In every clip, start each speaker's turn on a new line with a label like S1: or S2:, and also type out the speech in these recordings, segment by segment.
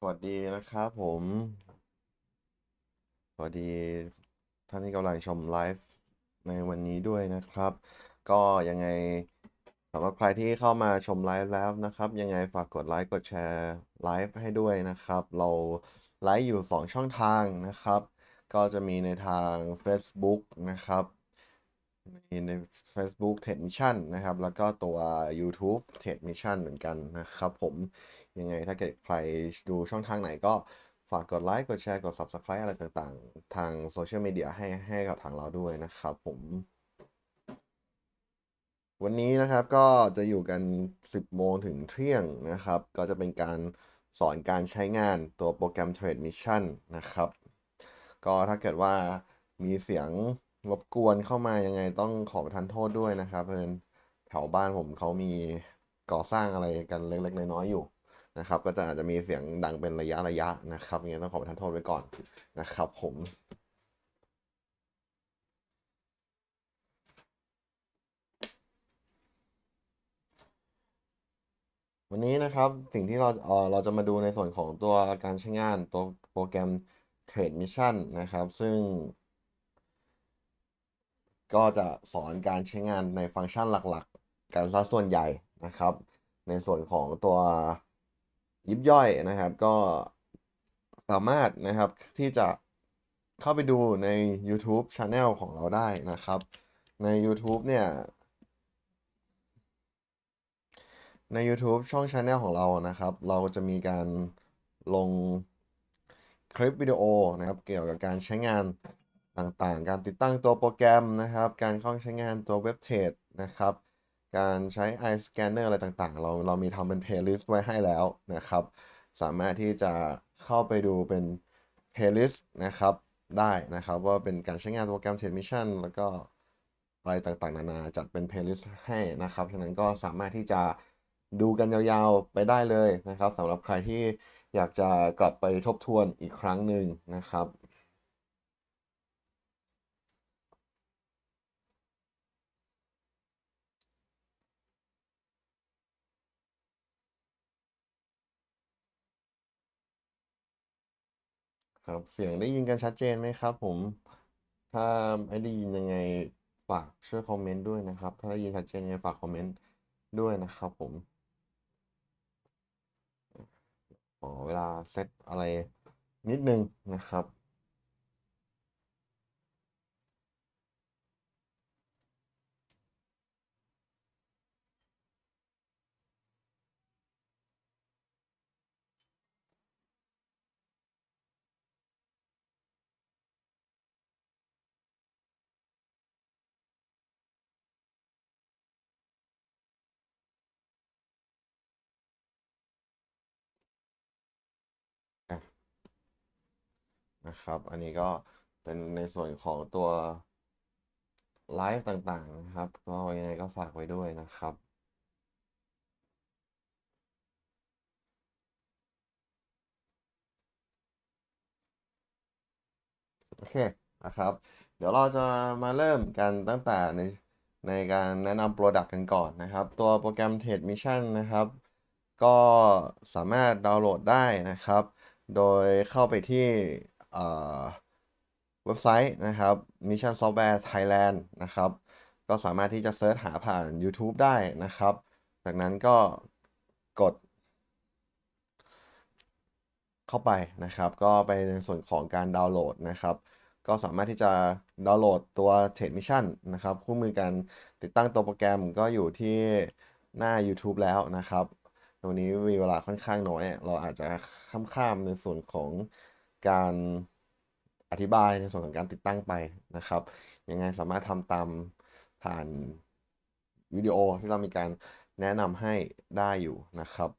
S1: สวัสดีนะครับผม สวัสดีท่านที่กำลังชมไลฟ์ในวันนี้ด้วยนะครับ ก็ยังไงสำหรับใครที่เข้ามาชมไลฟ์แล้วนะครับ ยังไงฝากกดไลค์กดแชร์ไลฟ์ให้ด้วยนะครับ เราไลฟ์อยู่ 2 ช่องทางนะครับ ก็จะมีในทาง Facebook นะครับมีใน Facebook TED Mission นะครับ แล้วก็ตัว YouTube TED Mission เหมือนกันนะครับผม ยังไงถ้าเกิดใครดูช่องทางไหนก็ฝากกดไลค์ กดแชร์ กด Subscribe อะไรต่างๆ ทางโซเชียลมีเดียให้ให้กับทางเราด้วยนะครับผม วันนี้นะครับก็จะอยู่กัน 10 โมงถึงเที่ยงนะครับ ก็จะเป็นการสอนการใช้งานตัวโปรแกรม Trade Mission นะครับ ก็ถ้าเกิดว่ามีเสียงรบกวนเข้ามายังไงต้องขอประทานโทษด้วยนะครับ เพื่อนแถวบ้านผมเขามีก่อสร้างอะไรกันเล็กๆน้อยๆอยู่ นะครับก็จะอาจจะมีเสียงดังเป็นระยะระยะนะครับยังไงต้องขอประทานโทษไว้ก่อนนะครับผมวันนี้นะครับสิ่งที่เราเออเราจะมาดูในส่วนของตัวการใช้งานตัวโปรแกรม Trade Mission นะครับ ซึ่ง ก็จะสอนการใช้งานในฟังก์ชันหลักๆ กันซะส่วนใหญ่นะครับ ในส่วนของตัว ยิบย่อยนะครับ ก็สามารถนะครับที่จะเข้าไปดูใน YouTube Channel ของเราได้นะครับ ใน YouTube เนี่ย ใน YouTube ช่อง Channel ของเรานะครับ เราจะมีการลงคลิปวิดีโอนะครับ เกี่ยวกับการใช้งานต่างๆ การติดตั้งตัวโปรแกรมนะครับ การเข้าใช้งานตัวเว็บเทรดนะครับ การใช้ iScanner อะไรต่างๆ เราเรามีทำเป็น playlist ไว้ให้แล้วนะครับ สามารถที่จะเข้าไปดูเป็น playlist นะครับได้นะครับว่าเป็นการใช้งานโปรแกรม Trade Mission แล้วก็อะไรต่างๆ นานาจัดเป็น playlist ให้นะครับ ฉะนั้นก็สามารถที่จะดูกันยาวๆไปได้เลยนะครับสำหรับใครที่อยากจะกลับไปทบทวนอีกครั้งหนึ่งนะครับ ครับเสียงได้ยินกันชัดเจนไหมครับ ผมถ้าไม่ได้ยินยังไงฝากช่วยคอมเมนต์ด้วยนะครับ ถ้าได้ยินชัดเจนยังไงฝากคอมเมนต์ด้วยนะครับผมขอเวลาเซตอะไรนิดนึงนะครับ นะครับ อันนี้ก็เป็นในส่วนของตัวไลฟ์ต่างๆนะครับ ก็ยังไงก็ฝากไว้ด้วยนะครับโอเคนะครับ เดี๋ยวเราจะมาเริ่มกันตั้งแต่ในในการแนะนำ Product กันก่อนนะครับ ตัวโปรแกรม Trade Mission นะครับ ก็สามารถดาวน์โหลดได้นะครับ โดยเข้าไปที่ เว็บไซต์นะครับ Mission Software Thailand นะครับ ก็สามารถที่จะเซิร์ชหาผ่าน YouTube ได้นะครับ จากนั้นก็กด เข้าไปนะครับ ก็ไปในส่วนของการดาวน์โหลดนะครับ ก็สามารถที่จะดาวน์โหลดตัว Trade Mission นะครับ คู่มือการติดตั้งตัวโปรแกรมก็อยู่ที่หน้า YouTube แล้วนะครับวันนี้มีเวลาค่อนข้างน้อย เราอาจจะข้ามๆในส่วนของ การอธิบายในส่วนของการติดตั้งไปนะครับ ยังไงสามารถทำตามผ่านวิดีโอที่เรามีการแนะนำให้ได้อยู่นะครับ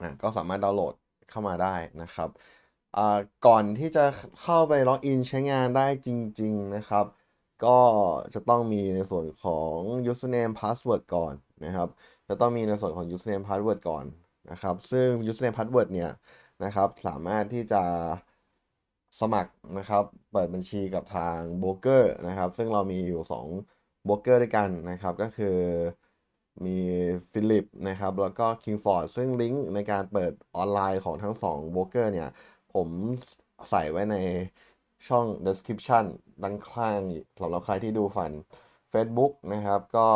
S1: อะก็สามารถดาวน์โหลดเข้ามาได้นะครับอ่าก่อนที่จะเข้าไปล็อกอินใช้งานได้จริง ๆนะครับ ก็จะต้องมีในส่วนของ username password ก่อนนะครับ จะต้องมีในส่วนของ username password ก่อน นะครับ ซึ่ง username password เนี่ยนะครับสามารถที่จะสมัครนะครับ เปิดบัญชีกับทางโบรกเกอร์นะครับ ซึ่งเรามีอยู่2โบรกเกอร์ด้วยกันนะครับ ก็คือมีฟิลิปนะครับ แล้วก็ Kingford ซึ่งลิงก์ในการเปิดออนไลน์ของทั้ง2โบรกเกอร์เนี่ย ผมใส่ไว้ในช่อง description ด้านข้างสำหรับใครที่ดูฝัน Facebook นะครับ ก็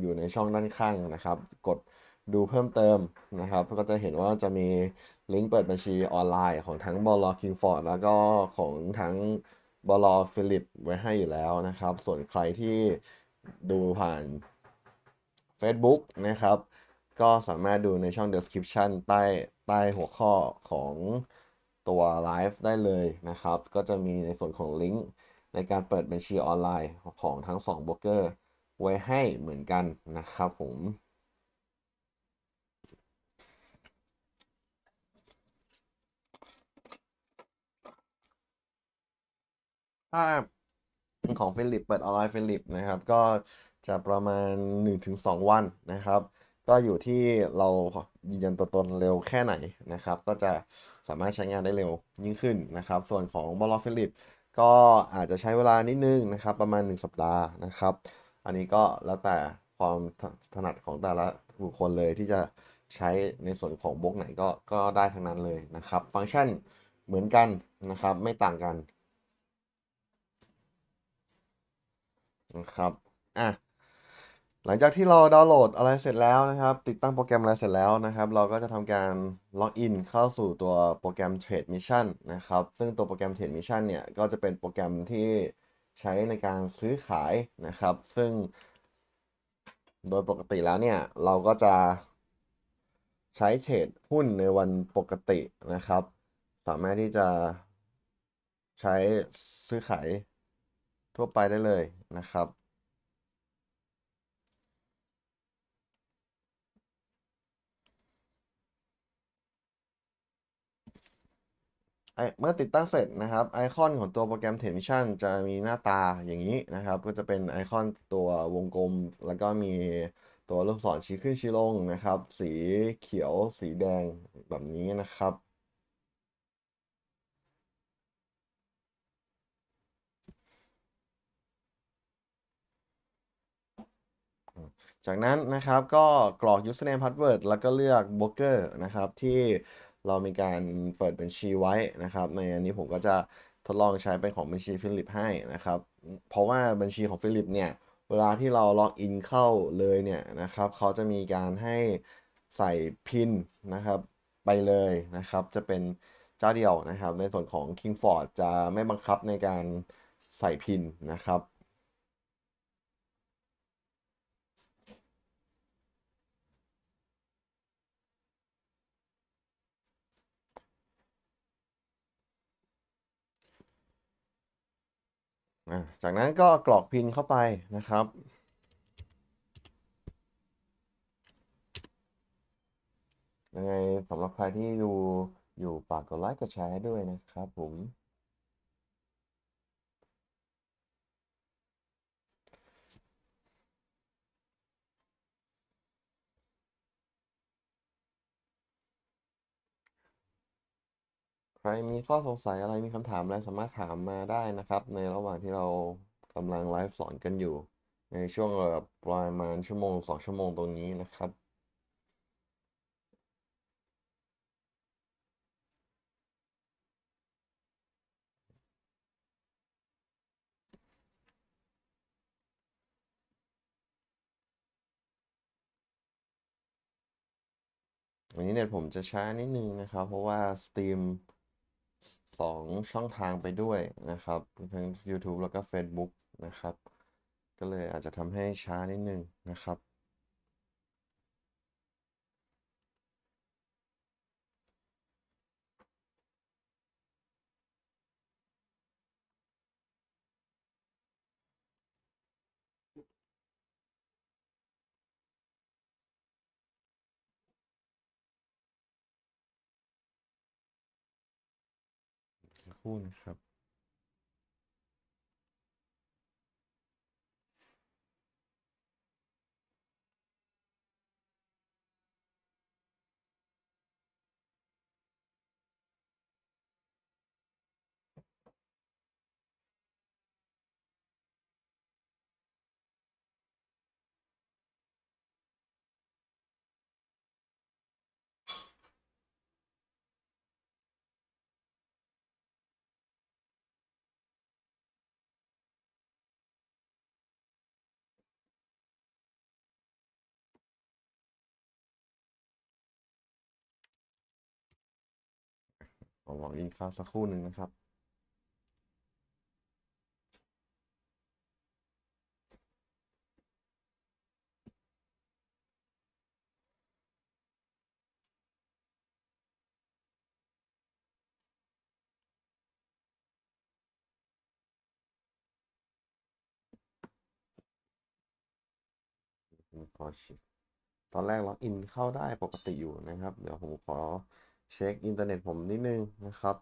S1: อยู่ในช่องด้านข้างนะครับ กด ดูเพิ่มเติมนะครับ ก็จะเห็นว่าจะมีลิงก์เปิดบัญชีออนไลน์ของทั้งบอลคิงฟอร์ดแล้วก็ของทั้งบอลฟิลิปไว้ให้อยู่แล้วนะครับ ส่วนใครที่ดูผ่าน Facebook นะครับ ก็สามารถดูในช่อง description ใต้ใต้หัวข้อของตัวไลฟ์ได้เลยนะครับ ก็จะมีในส่วนของลิงก์ในการเปิดบัญชีออนไลน์ของทั้ง2โบรกเกอร์ไว้ให้เหมือนกันนะครับผม ถ้าของฟิลิปเปิดออนไลน์ฟิลิปนะครับ ก็จะประมาณ 1-2 วันนะครับ ก็อยู่ที่เรายืนยันตัวตนเร็วแค่ไหนนะครับ ก็จะสามารถใช้งานได้เร็วยิ่งขึ้นนะครับ ส่วนของบอลฟิลิปก็อาจจะใช้เวลานิดนึงนะครับ ประมาณ 1 สัปดาห์นะครับ อันนี้ก็แล้วแต่ความถนัดของแต่ละบุคคลเลยที่จะใช้ในส่วนของบล็อกไหนก็ก็ได้ทั้งนั้นเลยนะครับ ฟังก์ชันเหมือนกันนะครับ ไม่ต่างกัน นะครับอะหลังจากที่เราดาวน์โหลดอะไรเสร็จแล้วนะครับ ติดตั้งโปรแกรมอะไรเสร็จแล้วนะครับ เราก็จะทำการล็อกอินเข้าสู่ตัวโปรแกรม Trade Mission นะครับ ซึ่งตัวโปรแกรม Trade Mission เนี่ยก็จะเป็นโปรแกรมที่ใช้ในการซื้อขายนะครับ ซึ่ง โดยปกติแล้วเนี่ยเราก็จะใช้เทรดหุ้นในวันปกตินะครับ สามารถที่จะใช้ซื้อขายทั่วไปได้เลย นะครับไอเมื่อติดตั้งเสร็จนะครับไอคอนของตัวโปรแกรม Television จะมีหน้าตาอย่างนี้นะครับ ก็จะเป็นไอคอนตัววงกลม แล้วก็มีตัวลูกศรชี้ขึ้นชี้ลงนะครับ สีเขียวสีแดงแบบนี้นะครับ จากนั้นนะครับก็กรอก username password แล้วก็เลือก broker นะครับที่เรามีการเปิดบัญชีไว้นะครับ ในอันนี้ผมก็จะทดลองใช้เป็นของบัญชีฟิลิปให้นะครับ เพราะว่าบัญชีของฟิลิปเนี่ยเวลาที่เราล็อกอินเข้าเลยเนี่ยนะครับเขาจะมีการให้ใส่พินนะครับไปเลยนะครับ จะเป็นเจ้าเดียวนะครับ ในส่วนของ Kingford จะไม่บังคับในการใส่พินนะครับ อะจากนั้นก็กรอกพินเข้าไปนะครับ ยังไงสำหรับใครที่ดูอยู่ฝากกดไลค์กดแชร์ให้ด้วยนะครับผม ใครมีข้อสงสัยอะไรมีคำถามอะไรสามารถถามมาได้นะครับ ในระหว่างที่เรากำลังไลฟ์สอนกันอยู่ ในช่วงแบบประมาณชั่วโมงสองชั่วโมงตรงนี้นะครับวันนี้เน็ตผมจะช้านิดนึงนะครับ เพราะว่าสตรีม สองช่องทางไปด้วยนะครับทั้ง YouTube แล้วก็ Facebook นะครับ ก็เลยอาจจะทำให้ช้านิดนึงนะครับ สัก ครู่นะครับ ขอลองอินเข้าสักครู่หนึ่งนะครับ ขอช็คตอนแรกล็อกอินเข้าได้ปกติอยู่นะครับ เดี๋ยวผมขอ เช็คอินเทอร์เน็ตผมนิดนึงนะครับ